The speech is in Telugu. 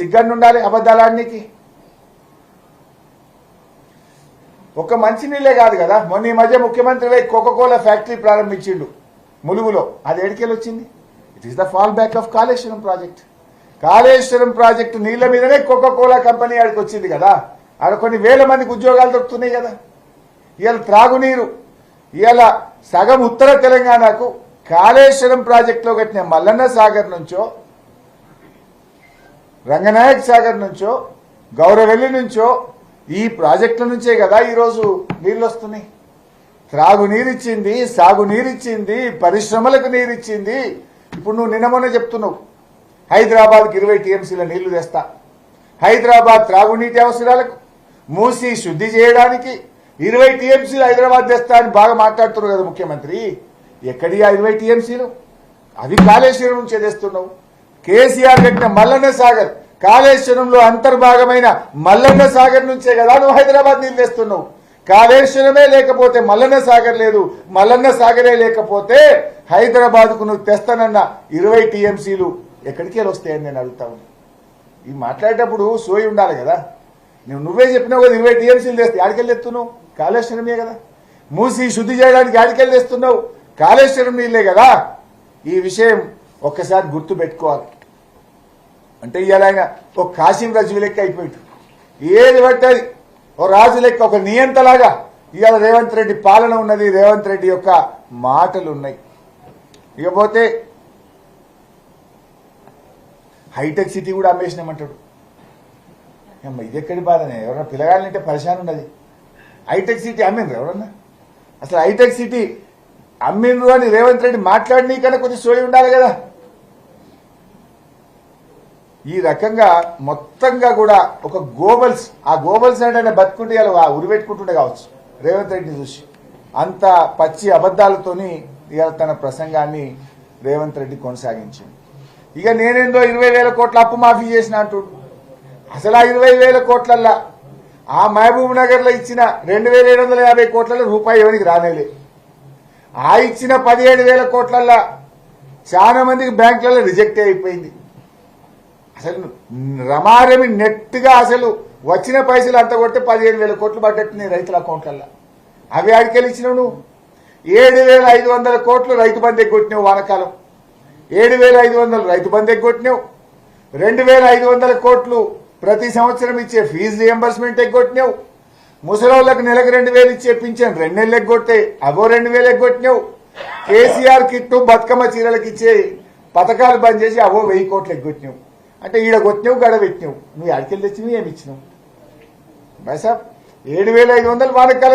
సిగ్గండి ఉండాలి అబద్ధాలాడికి ఒక మంచినీళ్ళే కాదు కదా? మొన్న ఈ మధ్య ముఖ్యమంత్రి కోకోకోలా ఫ్యాక్టరీ ప్రారంభించిండు ములుగులో. అది ఎడికెళ్ళి వచ్చింది it is the fall back of Kaleshwaram project Kaleshwaram project నీళ్ళ మీదనే కోకోకోలా కంపెనీ ఆడికి వచ్చింది కదా? ఆడ కొన్ని వేల మందికి ఉద్యోగాలు దొరుకుతున్నాయి కదా? ఇవాళ త్రాగునీరు ఇవాళ సగం ఉత్తర తెలంగాణకు కాళేశ్వరం ప్రాజెక్టులో కట్టిన మల్లన్న సాగర్ నుంచో రంగనాయక్ సాగర్ నుంచో గౌరవెల్లి నుంచో ఈ ప్రాజెక్టుల నుంచే కదా ఈరోజు నీళ్ళు వస్తున్నాయి త్రాగునీరిచ్చింది సాగునీరిచ్చింది పరిశ్రమలకు నీరిచ్చింది. ఇప్పుడు నువ్వు నిన్న చెప్తున్నావు హైదరాబాద్కి ఇరవై టీఎంసీల నీళ్ళు తెస్తా. హైదరాబాద్ త్రాగునీటి అవసరాలకు మూసి శుద్ధి చేయడానికి ఇరవై టీఎంసీలు హైదరాబాద్ తెస్తా అని బాగా మాట్లాడుతున్నారు కదా ముఖ్యమంత్రి. ఎక్కడి ఇరవై టీఎంసీలు? అవి కాళేశ్వరం నుంచే తెస్తున్నావు. కేసీఆర్ కట్టిన మల్లన్న సాగర్ కాళేశ్వరంలో అంతర్భాగమైన మల్లన్న సాగర్ నుంచే కదా నువ్వు హైదరాబాద్ నీళ్ళు తెస్తున్నావు. కాళేశ్వరమే లేకపోతే మల్లన్న సాగర్ లేదు మల్లన్న సాగరే లేకపోతే హైదరాబాద్కు నువ్వు తెస్తానన్న ఇరవై టీఎంసీలు ఎక్కడికి వెళ్ళి వస్తాయని నేను అడుగుతా ఈ మాట్లాడేటప్పుడు సోయి ఉండాలి కదా. నువ్వు నువ్వే చెప్పినావు కదా ఇరవై టీఎంసీలు తెస్తే ఆడికెళ్ళి తెస్తున్నావు? కాళేశ్వరమే కదా. మూసి శుద్ధి చేయడానికి ఆడికెళ్ళి తెస్తున్నావు? కాళేశ్వరం నీళ్ళే కదా. ఈ విషయం ఒక్కసారి గుర్తు పెట్టుకోవాలి అంటే ఇవాళ ఆయన ఒక కాశీం రజు లెక్క అయిపోయాడు. ఏది పట్టది ఓ రాజు లెక్క ఒక నియంతలాగా ఇవాళ రేవంత్ రెడ్డి పాలన ఉన్నది రేవంత్ రెడ్డి యొక్క మాటలు ఉన్నాయి ఇకపోతే హైటెక్ సిటీ కూడా అమ్మేసినామంటాడు. అమ్మ ఇది ఎక్కడి బాధనే? ఎవరన్నా పిల్లగాలంటే పరిశాన్ ఉన్నది. హైటెక్ సిటీ అమ్మిండ్రు ఎవరన్నా? అసలు హైటెక్ సిటీ అమ్మిండ్రు అని రేవంత్ రెడ్డి మాట్లాడినీ కన్నా కొంచెం సోయి ఉండాలి కదా. ఈ రకంగా మొత్తంగా కూడా ఒక గోబల్స్ ఆ గోబల్స్ అంటే బతుకుంటే ఇలా ఉరిపెట్టుకుంటుండే కావచ్చు. రేవంత్ రెడ్డిని చూసి. అంత పచ్చి అబద్ధాలతోని ఇవాళ తన ప్రసంగాన్ని రేవంత్ రెడ్డి కొనసాగించింది. ఇక నేనేందో ఇరవై వేల కోట్ల అప్పు మాఫీ చేసిన అంటుడు. అసలు ఆ ఇరవై వేల కోట్లల్లా ఆ మహబూబ్ నగర్లో ఇచ్చిన రెండు వేల ఏడు వందల యాభై కోట్లలో రూపాయి ఎవరికి రానేలే. ఆ ఇచ్చిన పదిహేడు వేల కోట్లల్లా చాలా మందికి బ్యాంకులలో రిజెక్ట్ అయిపోయింది. అసలు రమారమి నెట్గా అసలు వచ్చిన పైసలు అంత కొట్టి పదిహేను వేల కోట్లు పడ్డట్టుంది రైతుల అకౌంట్లలో అవి ఆడికెళ్ళి ఇచ్చినావు నువ్వు. ఏడు వేల ఐదు వందల కోట్లు రైతు బంధు ఎగ్గొట్టినావు వానకాలం. ఏడు వేల ఐదు వందలు రైతు బంధు ఎగ్గొట్టినావు. రెండు వేల ఐదు వందల కోట్లు ప్రతి సంవత్సరం ఇచ్చే ఫీజు రియంబర్స్మెంట్ ఎగ్గొట్టినావు. ముసలోళ్ళకు నెలకు రెండు వేలు ఇచ్చే పింఛన్ రెండు నెలలు ఎగ్గొట్టే అగో రెండు వేలు ఎగ్గొట్టినావు. కేసీఆర్ కిట్టు బతుకమ్మ చీరలకు ఇచ్చే పథకాలు బంద్ చేసి అవో వెయ్యి కోట్లు ఎగ్గొట్టినావు. అంటే ఈడ కొట్టినావు గడ పెట్టినావు. నువ్వు అడికెళ్ళి తెచ్చినవి ఏమి ఇచ్చినావు? బైసాబ్ ఏడు వేల ఐదు వందలు వానకాలం